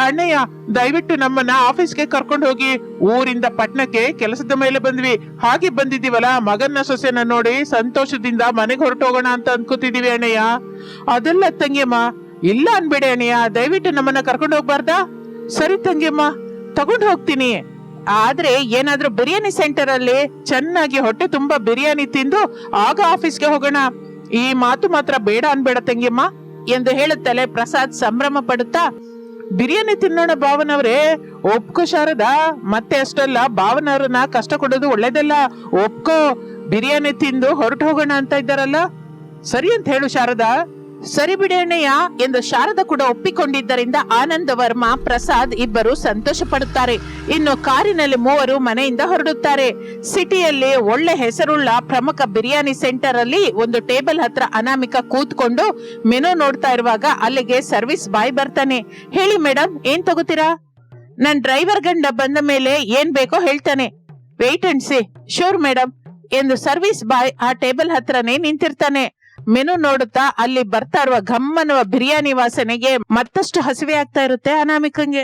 ಅಣ್ಣಯ್ಯ, ದಯವಿಟ್ಟು ನಮ್ಮನ್ನ ಆಫೀಸ್ಗೆ ಕರ್ಕೊಂಡು ಹೋಗಿ, ಊರಿಂದ ಪಟ್ಟಣಕ್ಕೆ ಕೆಲಸದ ಮೇಲೆ ಬಂದ್ವಿ. ಹಾಗೆ ಬಂದಿದ್ದೀವಲ್ಲ ಮಗನ ಸೊಸೆನ ನೋಡಿ ಸಂತೋಷದಿಂದ ಮನೆಗೆ ಹೊರಟು ಹೋಗೋಣ ಅಂತ ಅನ್ಕೋತಿದೀವಿ ಅಣ್ಣಯ್ಯ. ಅದೆಲ್ಲ ತಂಗಿಯಮ್ಮ, ಇಲ್ಲ ಅನ್ಬೇಡಿ ಅಣ್ಣಯ್ಯ, ದಯವಿಟ್ಟು ನಮ್ಮನ್ನ ಕರ್ಕೊಂಡು ಹೋಗ್ಬಾರ್ದಾ? ಸರಿ ತಂಗಿಯಮ್ಮ, ತಗೊಂಡು ಹೋಗ್ತೀನಿ. ಆದ್ರೆ ಏನಾದ್ರೂ ಬಿರಿಯಾನಿ ಸೆಂಟರ್ ಅಲ್ಲಿ ಚೆನ್ನಾಗಿ ಹೊಟ್ಟೆ ತುಂಬಾ ಬಿರಿಯಾನಿ ತಿಂದು ಆಗ ಆಫೀಸ್ಗೆ ಹೋಗೋಣ. ಈ ಮಾತು ಮಾತ್ರ ಬೇಡ ಅನ್ಬೇಡ ತಂಗಿಯಮ್ಮ, ಎಂದು ಹೇಳುತ್ತಲೇ ಪ್ರಸಾದ್ ಸಂಭ್ರಮ ಪಡುತ್ತಾ ಬಿರಿಯಾನಿ ತಿನ್ನೋಣ ಭಾವನವ್ರೆ. ಒಪ್ಕೋ ಶಾರದಾ, ಮತ್ತೆ ಅಷ್ಟಲ್ಲ, ಭಾವನವ್ರನ್ನ ಕಷ್ಟ ಕೊಡೋದು ಒಳ್ಳೇದಲ್ಲ. ಒಪ್ಕೋ, ಬಿರಿಯಾನಿ ತಿಂದು ಹೊರಟು ಹೋಗೋಣ ಅಂತ ಇದ್ದಾರಲ್ಲ. ಸರಿ ಅಂತ ಹೇಳು ಶಾರದಾ. ಸರಿ ಬಿಡಿ ಎಂದು ಶಾರದ ಕೂಡ ಒಪ್ಪಿಕೊಂಡಿದ್ದರಿಂದ ಆನಂದ ವರ್ಮ ಪ್ರಸಾದ್ ಇಬ್ಬರು ಸಂತೋಷ ಪಡುತ್ತಾರೆ ಇನ್ನು ಕಾರಿನಲ್ಲಿ ಮೂವರು ಮನೆಯಿಂದ ಹೊರಡುತ್ತಾರೆ. ಸಿಟಿಯಲ್ಲಿ ಒಳ್ಳೆ ಹೆಸರುಳ್ಳ ಪ್ರಮುಖ ಬಿರಿಯಾನಿ ಸೆಂಟರ್ ಅಲ್ಲಿ ಒಂದು ಟೇಬಲ್ ಹತ್ರ ಅನಾಮಿಕ ಕೂತ್ಕೊಂಡು ಮೆನು ನೋಡ್ತಾ ಇರುವಾಗ ಅಲ್ಲಿಗೆ ಸರ್ವಿಸ್ ಬಾಯ್ ಬರ್ತಾನೆ. ಹೇಳಿ ಮೇಡಮ್ ಏನ್ ತಗೋತೀರಾ? ನನ್ ಡ್ರೈವರ್ ಗಂಡ ಬಂದ ಮೇಲೆ ಏನ್ ಬೇಕೋ ಹೇಳ್ತಾನೆ. Wait and see. Sure madam ಎಂದು ಸರ್ವಿಸ್ ಬಾಯ್ ಆ ಟೇಬಲ್ ಹತ್ರನೇ ನಿಂತಿರ್ತಾನೆ. ಮೆನು ನೋಡುತ್ತಾ ಅಲ್ಲಿ ಬರ್ತಾ ಇರುವ ಘಮ್ಮನ ಬಿರಿಯಾನಿ ವಾಸನೆಗೆ ಮತ್ತಷ್ಟು ಹಸಿವೆ ಆಗ್ತಾ ಇರುತ್ತೆ ಅನಾಮಿಕಂಗೆ.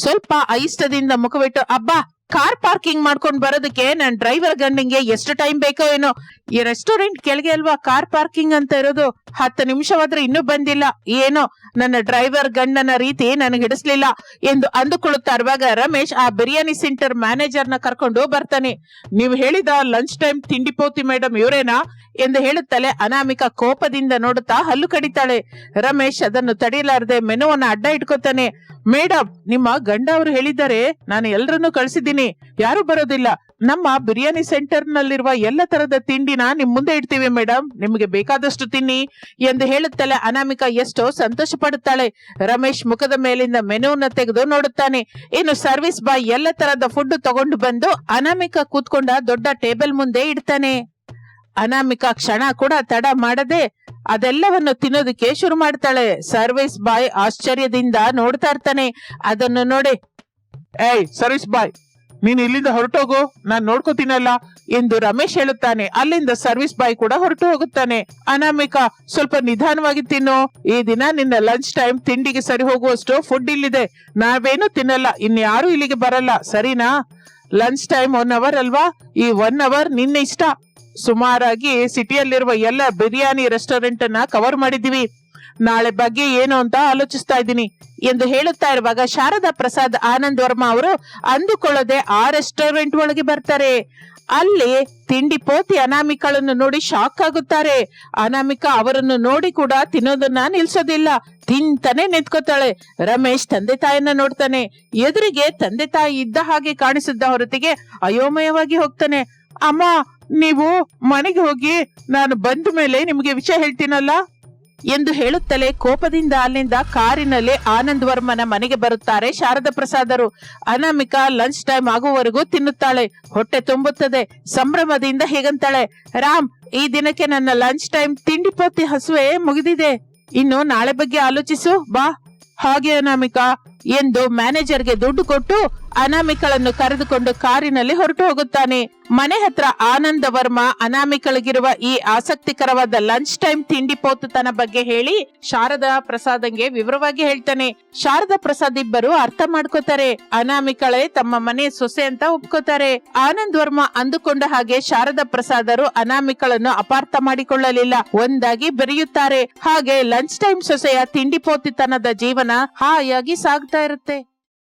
ಸ್ವಲ್ಪ ಐಷ್ಟದಿಂದ ಮುಖವಿಟ್ಟು, ಅಬ್ಬಾ, ಕಾರ್ ಪಾರ್ಕಿಂಗ್ ಮಾಡ್ಕೊಂಡ್ ಬರೋದಕ್ಕೆ ನನ್ ಡ್ರೈವರ್ ಗಂಡಂಗೆ ಎಷ್ಟು ಟೈಮ್ ಬೇಕೋ ಏನೋ? ಈ ರೆಸ್ಟೋರೆಂಟ್ ಕೆಳಗೆ ಅಲ್ವಾ ಕಾರ್ ಪಾರ್ಕಿಂಗ್ ಅಂತ ಇರೋದು? ಹತ್ತು ನಿಮಿಷವಾದ್ರೆ ಇನ್ನೂ ಬಂದಿಲ್ಲ. ಏನೋ, ನನ್ನ ಡ್ರೈವರ್ ಗಂಡನ ರೀತಿ ನನಗೆ ಹಿಡಿಸ್ಲಿಲ್ಲ ಎಂದು ಅಂದುಕೊಳ್ಳುತ್ತಾ ಇರುವಾಗ ರಮೇಶ್ ಆ ಬಿರಿಯಾನಿ ಸೆಂಟರ್ ಮ್ಯಾನೇಜರ್ನ ಕರ್ಕೊಂಡು ಬರ್ತಾನೆ. ನೀವು ಹೇಳಿದ ಲಂಚ್ ಟೈಮ್ ತಿಂಡಿ ಪೋತಿ ಮೇಡಮ್ ಇವರೇನಾ? ಎಂದು ಹೇಳುತ್ತಲೇ ಅನಾಮಿಕ ಕೋಪದಿಂದ ನೋಡುತ್ತಾ ಹಲ್ಲು ಕಡಿತಾಳೆ. ರಮೇಶ್ ಅದನ್ನು ತಡೆಯಲಾರದೆ ಮೆನುವನ್ನ ಅಡ್ಡ ಇಟ್ಕೋತಾನೆ. ಮೇಡಮ್ ನಿಮ್ಮ ಗಂಡ ಅವರು ಹೇಳಿದ್ದಾರೆ, ನಾನು ಎಲ್ರನ್ನೂ ಕಳಿಸಿದ್ದೀನಿ. ಯಾರು ಬರೋದಿಲ್ಲ. ನಮ್ಮ ಬಿರಿಯಾನಿ ಸೆಂಟರ್ ನಲ್ಲಿರುವ ಎಲ್ಲ ತರದ ತಿಂಡಿನ ನಿಮ್ ಮುಂದೆ ಇಡ್ತೀವಿ ಮೇಡಮ್ ನಿಮಗೆ ಬೇಕಾದಷ್ಟು ತಿನ್ನಿ ಎಂದು ಹೇಳುತ್ತಲೆ ಅನಾಮಿಕ ಎಷ್ಟೋ ಸಂತೋಷ ಪಡುತ್ತಾಳೆ. ರಮೇಶ್ ಮುಖದ ಮೇಲಿಂದ ಮೆನುವನ್ನ ತೆಗೆದು ನೋಡುತ್ತಾನೆ. ಇನ್ನು ಸರ್ವಿಸ್ ಬಾಯ್ ಎಲ್ಲ ತರದ ಫುಡ್ ತಗೊಂಡು ಬಂದು ಅನಾಮಿಕ ಕೂತ್ಕೊಂಡ ದೊಡ್ಡ ಟೇಬಲ್ ಮುಂದೆ ಇಡ್ತಾನೆ. ಅನಾಮಿಕ ಕ್ಷಣ ಕೂಡ ತಡ ಮಾಡದೆ ಅದೆಲ್ಲವನ್ನು ತಿನ್ನೋದಕ್ಕೆ ಶುರು ಮಾಡ್ತಾಳೆ. ಸರ್ವಿಸ್ ಬಾಯ್ ಆಶ್ಚರ್ಯದಿಂದ ನೋಡ್ತಾ ಇರ್ತಾನೆ. ಅದನ್ನು ನೋಡಿ. ಏಯ್, ಸರ್ವಿಸ್ ಬಾಯ್, ನೀನ್ ಇಲ್ಲಿಂದ ಹೊರಟೋಗು. ನಾನ್ ನೋಡ್ಕೋತೀನಲ್ಲ ಎಂದು ರಮೇಶ್ ಹೇಳುತ್ತಾನೆ. ಅಲ್ಲಿಂದ ಸರ್ವಿಸ್ ಬಾಯ್ ಕೂಡ ಹೊರಟು ಹೋಗುತ್ತಾನೆ. ಅನಾಮಿಕ, ಸ್ವಲ್ಪ ನಿಧಾನವಾಗಿ ತಿನ್ನು. ಈ ದಿನ ನಿನ್ನ ಲಂಚ್ ಟೈಮ್ ತಿಂಡಿಗೆ ಸರಿ ಹೋಗುವಷ್ಟು ಫುಡ್ ಇಲ್ಲಿದೆ. ನಾವೇನು ತಿನ್ನಲ್ಲ. ಇನ್ಯಾರು ಇಲ್ಲಿಗೆ ಬರಲ್ಲ. ಸರಿನಾ? ಲಂಚ್ ಟೈಮ್ ಒನ್ ಅವರ್ ಅಲ್ವಾ? ಈ ಒನ್ ಅವರ್ ನಿನ್ನ ಇಷ್ಟ. ಸುಮಾರಾಗಿ ಸಿಟಿಯಲ್ಲಿರುವ ಎಲ್ಲ ಬಿರಿಯಾನಿ ರೆಸ್ಟೋರೆಂಟ್ ಅನ್ನ ಕವರ್ ಮಾಡಿದೀವಿ ನಾಳೆ ಬಗ್ಗೆ ಏನು ಅಂತ ಆಲೋಚಿಸ್ತಾ ಇದ್ದೀನಿ. ಎಂದು ಹೇಳುತ್ತಾ ಇರುವಾಗ ಶಾರದಾ ಪ್ರಸಾದ್ ಆನಂದ್ ವರ್ಮಾ ಅವರು ಅಂದುಕೊಳ್ಳದೆ ಆ ರೆಸ್ಟೋರೆಂಟ್ ಒಳಗೆ ಬರ್ತಾರೆ. ಅಲ್ಲಿ ತಿಂಡಿ ಪೋತಿ ಅನಾಮಿಕಳನ್ನು ನೋಡಿ ಶಾಕ್ ಆಗುತ್ತಾರೆ. ಅನಾಮಿಕ ಅವರನ್ನು ನೋಡಿ ಕೂಡ ತಿನ್ನೋದನ್ನ ನಿಲ್ಸೋದಿಲ್ಲ. ತಿಂತಾನೆ ನಿಂತ್ಕೋತಾಳೆ. ರಮೇಶ್ ತಂದೆ ತಾಯಿಯನ್ನ ನೋಡ್ತಾನೆ. ಎದುರಿಗೆ ತಂದೆ ತಾಯಿ ಇದ್ದ ಹಾಗೆ ಕಾಣಿಸಿದ್ದ ಹೊರತಿಗೆ ಅಯೋಮಯವಾಗಿ ಹೋಗ್ತಾನೆ. ಅಮ್ಮ, ನೀವು ಮನೆಗೆ ಹೋಗಿ ನಾನು ಬಂದ ಮೇಲೆ ನಿಮಗೆ ವಿಷಯ ಹೇಳ್ತೀನಲ್ಲ? ಎಂದು ಹೇಳುತ್ತಲೇ ಕೋಪದಿಂದ ಅಲ್ಲಿಂದ ಕಾರಿನಲ್ಲಿ ಆನಂದ್ ವರ್ಮನ ಮನೆಗೆ ಬರುತ್ತಾರೆ ಶಾರದಾ ಪ್ರಸಾದರು ಅನಾಮಿಕಾ ಲಂಚ್ ಟೈಮ್ ಆಗುವವರೆಗೂ ತಿನ್ನುತ್ತಾಳೆ. ಹೊಟ್ಟೆ ತುಂಬುತ್ತದೆ. ಸಂಭ್ರಮದಿಂದ ಹೇಗಂತಾಳೆ? ರಾಮ್, ಈ ದಿನಕ್ಕೆ ನನ್ನ ಲಂಚ್ ಟೈಮ್ ತಿಂಡಿ ಪೋತಿ ಹಸುವೆ ಮುಗಿದಿದೆ. ಇನ್ನು ನಾಳೆ ಬಗ್ಗೆ ಆಲೋಚಿಸು, ಬಾ. ಹಾಗೆ ಅನಾಮಿಕಾ, ಎಂದು ಮ್ಯಾನೇಜರ್ಗೆ ದುಡ್ಡು ಕೊಟ್ಟು ಅನಾಮಿಕಳನ್ನು ಕರೆದುಕೊಂಡು ಕಾರಿನಲ್ಲಿ ಹೊರಟು ಹೋಗುತ್ತಾನೆ. ಮನೆ ಹತ್ರ ಆನಂದ ವರ್ಮ ಅನಾಮಿಕಳಿಗಿರುವ ಈ ಆಸಕ್ತಿಕರವಾದ ಲಂಚ್ ಟೈಮ್ ತಿಂಡಿ ಪೋತುತನ ಬಗ್ಗೆ ಹೇಳಿ ಶಾರದಾ ಪ್ರಸಾದಂಗೆ ವಿವರವಾಗಿ ಹೇಳ್ತಾನೆ. ಶಾರದಾ ಪ್ರಸಾದ್ ಇಬ್ಬರು ಅರ್ಥ ಮಾಡ್ಕೋತಾರೆ. ಅನಾಮಿಕಳೇ ತಮ್ಮ ಮನೆ ಸೊಸೆ ಅಂತ ಒಪ್ಕೋತಾರೆ. ಆನಂದ್ ವರ್ಮ ಅಂದುಕೊಂಡ ಹಾಗೆ ಶಾರದಾ ಪ್ರಸಾದರು ಅನಾಮಿಕಳನ್ನು ಅಪಾರ್ಥ ಮಾಡಿಕೊಳ್ಳಲಿಲ್ಲ. ಒಂದಾಗಿ ಬೆರೆಯುತ್ತಾರೆ. ಹಾಗೆ ಲಂಚ್ ಟೈಮ್ ಸೊಸೆಯ ತಿಂಡಿ ಪೋತಿತನದ ಜೀವನ ಹಾಯಾಗಿ ಸಾಗ್ತಾ ಇರುತ್ತೆ.